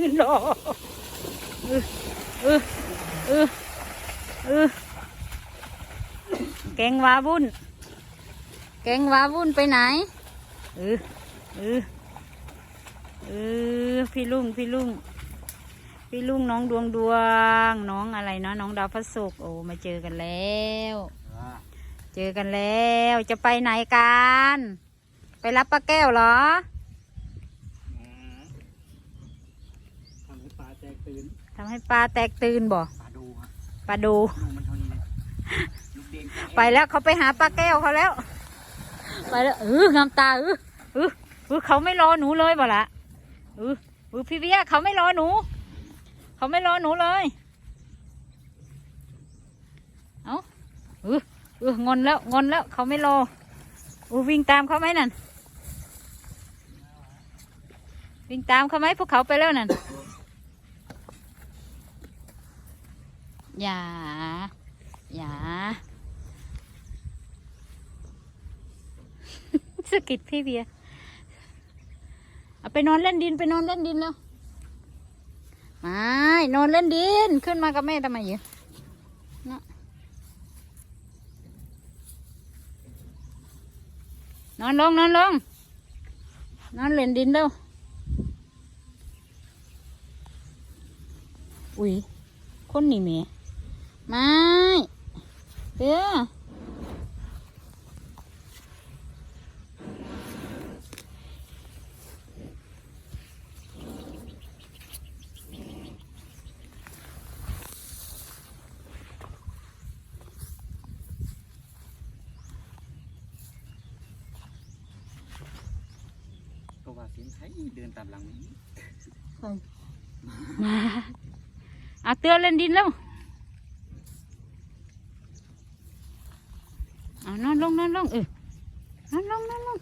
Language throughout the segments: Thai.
ยืนรอเออเออเออเออแกงวาวุ่น แกงวาวุ่นไปไหน เออ เออ เออ พี่ลุง พี่ลุง พี่ลุงน้องดวงดวง น้องอะไรเนาะน้องดาวพระศุกร์โอ้ มาเจอกันแล้ว เจอกันแล้ว จะไปไหนกัน ไปรับป้าแก้วเหรอ ทำให้ปลา แตกตื่นทำให้ปลาแตกตื่นบ่ ปลาดูฮะปลาดู ดูมันเท่านี้เลยลูกเด้งไปแล้วเขาไปหาปลาแก้วเขาแล้ว ไปแล้วเอองามตาเออเออเออเขาไม่รอหนูเลยบ่ละเออเออพี่เบี้ยเขาไม่รอหนู เขาไม่รอหนูเลย เอาเออเอองอนแล้วงอนแล้ว เขาไม่รอเออวิ่งตามเขาไหมนั่นวิ่งตามเขาไหมพวกเขาไปแล้วนั่น อย่า อย่าสกิดพี่เบียเอาไปนอนเล่นดินไปนอนเล่นดินแล้วม่นอนเล่นดินขึ้นมากับแม่ทำไมเยอะนะนอนลงนอนลงนอนเล่นดินแล้วอุ้ยคนนี่เมีย ไม่เด้อก็ว่าเสียงไทยเดินตามหลังนี้มาเอาเตือนเล่นดินแล้ว เอานอนลงนอนลงเออนอนลงนอนลง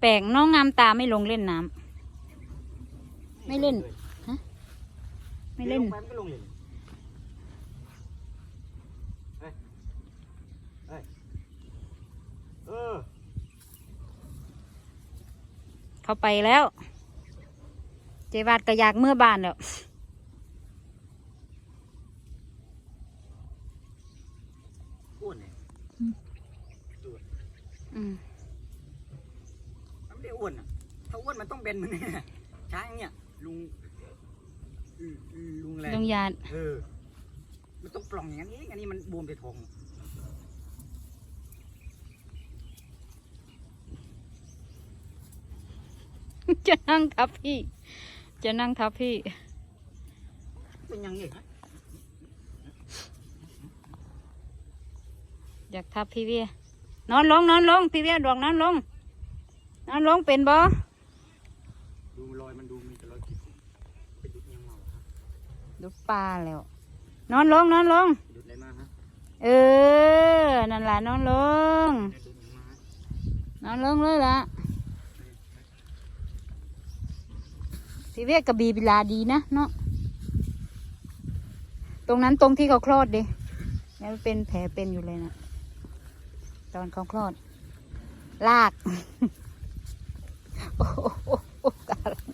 แปลกน้องงามตาไม่ลงเล่นน้ำไม่เล่นไม่เล่นลงไปมันก็ลงเลยเฮ้ยเฮ้ยเออเขาไปแล้ว เจวาดก็อยากเมื่อบานแล้ว อ้วนเนี่ยอืม มันไม่ได้อ้วนอะ ถ้าอ้วนมันต้อง เบนเหมือนเนี่ยช้างเนี่ย ลุงอืมอืมลุงแรงลงยานเออมันต้องปล่องอย่างนี้อันนี้มันบวมแต่ทองจะนั่งทับพี่ จะนั่งทับพี่ เป็นยังไงฮะอยากทับพี่เวียนอนลงนอนลงพี่เวียดวงนอนลงนอนลงเป็นบ่ ดูรอยมันดูมีแต่รอยขีดไปดุดยังเมาฮะ ดูปลาแล้ว นอนลงนอนลงดุดอะไรมาฮะเออ นั่นล่ะนอนลงได้ดุดยังมาฮะนอนลงเลยล่ะพี่เวียกระบีบิลาดีนะเนาะ ตรงนั้นตรงที่เขาคลอดดิแล้วเป็นแผลเป็นอยู่เลยนะตอนเขาคลอด ลาก โอ้โหโอ้โหกาลัง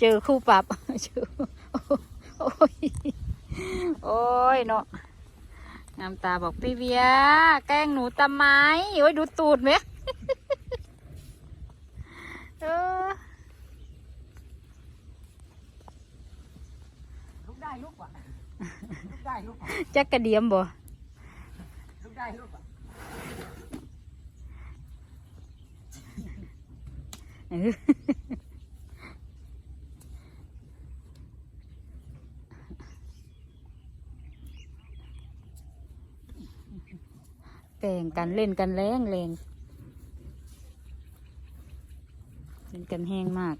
เจอคู่ปรับเจอโอ้ย โอ้ยเนาะงามตาบอกพี่เวียแกล้งหนูทำไมโอ้ยดูตูดไหมเออลุกได้ลุกว่ะลุกได้ลุกว่ะจักกระเดียมบ่ลุกได้ลุกว่ะเออ แต่งกันเล่นกันแรงแรงเล่นกันแห้งมาก